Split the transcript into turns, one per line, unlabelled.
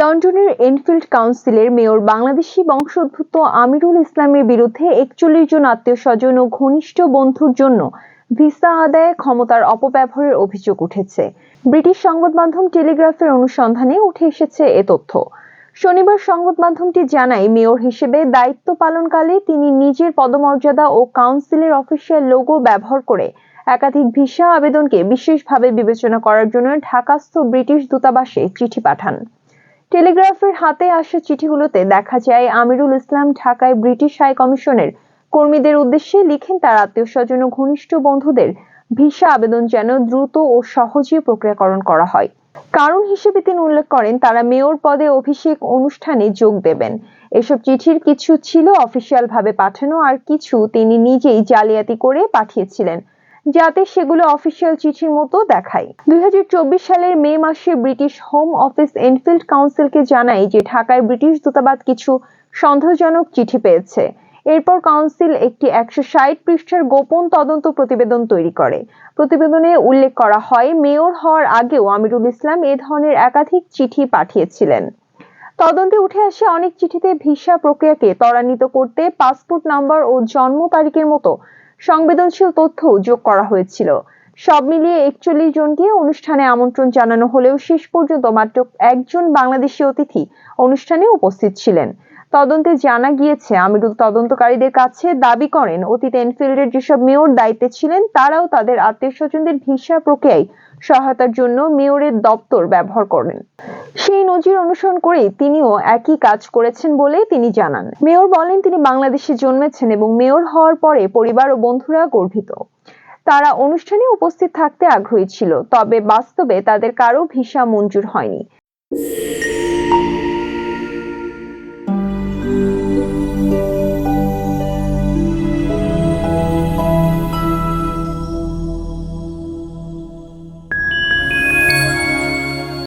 লন্ডনের এনফিল্ড কাউন্সিলের মেয়র বাংলাদেশি বংশোদ্ভূত আমিরুল ইসলামের বিরুদ্ধে একচল্লিশ জন আত্মীয় স্বজন ও ঘনিষ্ঠ বন্ধুর জন্য ভিসা আদায়ে ক্ষমতার অপব্যবহারের অভিযোগ উঠেছে। ব্রিটিশ সংবাদ মাধ্যম টেলিগ্রাফের অনুসন্ধানে উঠে এসেছে এ তথ্য। শনিবার সংবাদ মাধ্যমটি জানায়, মেয়র হিসেবে দায়িত্ব পালনকালে তিনি নিজের পদমর্যাদা ও কাউন্সিলের অফিসিয়াল লোগো ব্যবহার করে একাধিক ভিসা আবেদনকে বিশেষভাবে বিবেচনা করার জন্য ঢাকাস্থ ব্রিটিশ দূতাবাসে চিঠি পাঠান। টেলিগ্রাফের হাতে আসা চিঠিগুলোতে দেখা যায়, আমিরুল ইসলাম ঢাকায় ব্রিটিশ হাই কমিশনের কর্মীদের উদ্দেশ্যে লিখেন তার আত্মীয় স্বজন ও ঘনিষ্ঠ বন্ধুদের ভিসা আবেদন যেন দ্রুত ও সহজে প্রক্রিয়াকরণ করা হয়। কারণ হিসেবে তিনি উল্লেখ করেন, তারা মেয়র পদে অভিষেক অনুষ্ঠানে যোগ দেবেন। এসব চিঠির কিছু ছিল অফিসিয়াল ভাবে পাঠানো আর কিছু তিনি নিজেই জালিয়াতি করে পাঠিয়েছিলেন। যাতে সেগুলো অফিসিয়াল চিঠির মতো দেখায়। দুই হাজার চব্বিশ সালের মে মাসে ব্রিটিশ হোম অফিস এনফিল্ড কাউন্সিলকে জানায় যে ঢাকায় ব্রিটিশ দূতাবাস কিছু সন্দেহজনক চিঠি পেয়েছে। এরপর কাউন্সিল একটি একশো ষাট পৃষ্ঠার গোপন তদন্ত প্রতিবেদন তৈরি করে। প্রতিবেদনে উল্লেখ করা হয়, মেয়র হওয়ার আগেও আমিরুল ইসলাম এ ধরনের একাধিক চিঠি পাঠিয়েছিলেন। তদন্তে উঠে আসে অনেক চিঠিতে ভিসা প্রক্রিয়াকে ত্বরান্বিত করতে, পাসপোর্ট নাম্বার ও জন্ম তারিখের মতো সংবেদনশীল তথ্য যোগ করা হয়েছিল। সব মিলিয়ে একচল্লিশ জনকে অনুষ্ঠানে আমন্ত্রণ জানানো হলেও শেষ পর্যন্ত মাত্র একজন বাংলাদেশি অতিথি অনুষ্ঠানে উপস্থিত ছিলেন। তদন্তে জানা গিয়েছে, আমিরুল তদন্তকারীদের কাছে দাবি করেন, অতীতে এনফিল্ডের যেসব মেয়র দায়িত্বে ছিলেন, তারাও তাদের আত্মীয় স্বজনদের ভিসা প্রক্রিয়ায় সহায়তার জন্য মেয়রের দপ্তর ব্যবহার করেন। সেই নজির অনুসরণ করে তিনিও একই কাজ করেছেন বলে তিনি জানান। মেয়র বলেন, তিনি বাংলাদেশে জন্মেছেন এবং মেয়র হওয়ার পরে পরিবার ও বন্ধুরা গর্বিত। তারা অনুষ্ঠানে উপস্থিত থাকতে আগ্রহী ছিল, তবে বাস্তবে তাদের কারও ভিসা মঞ্জুর হয়নি।